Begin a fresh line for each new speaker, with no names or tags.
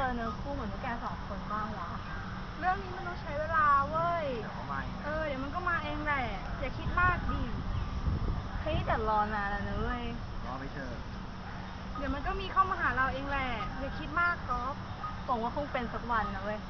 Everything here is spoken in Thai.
เจอเนื้อคู่เหมือนพวกแกสองคนบ้างวะ
เรื่องนี้มันต้องใช้เวลาเว้ย
เมเอ
อ เดี๋ยวมันก็มาเองแหละ อย่าคิดมากดิ
เฮ้ยแต่รอนานแล้วนะเว้ย
รอไปเถอะ
เดี๋ยวมันก็มีเข้ามาหาเราเองแหละ อย่าคิดมากก๊อฟ
หวังว่าคงเป็นสักวันนะเว้ย